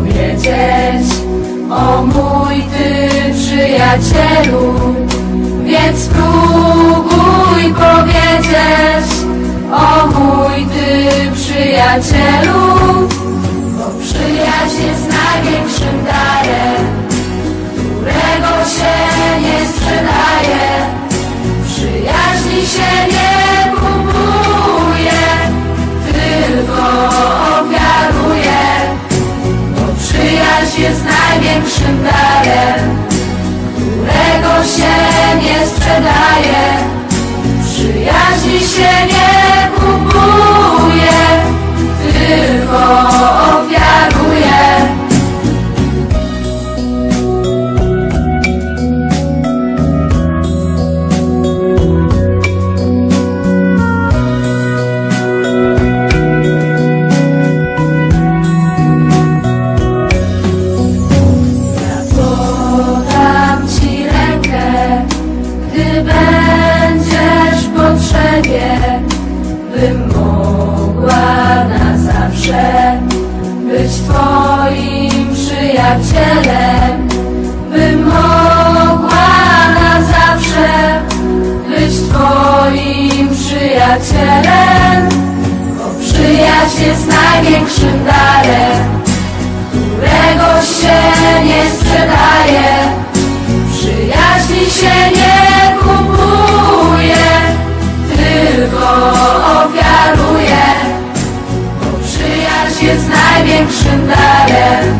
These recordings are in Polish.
powiedzieć o mój ty przyjacielu. Więc spróbuj powiedzieć o mój ty przyjacielu, sprzedaje. Przyjaźni się nie kupuje, tylko ofiaruje. Przyjacielem, bym mogła na zawsze być twoim przyjacielem, bo przyjaźń jest największym darem którego się nie sprzedaje. Przyjaźni się nie kupuje, tylko ofiaruje. Bo przyjaźń jest największym darem,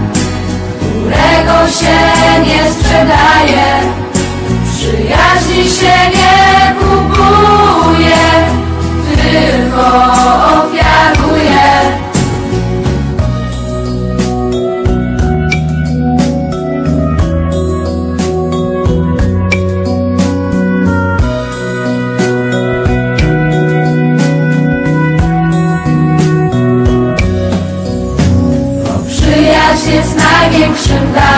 się nie sprzedaje. Przyjaźni się nie kupuje, tylko ofiaruje. Jest największym darem,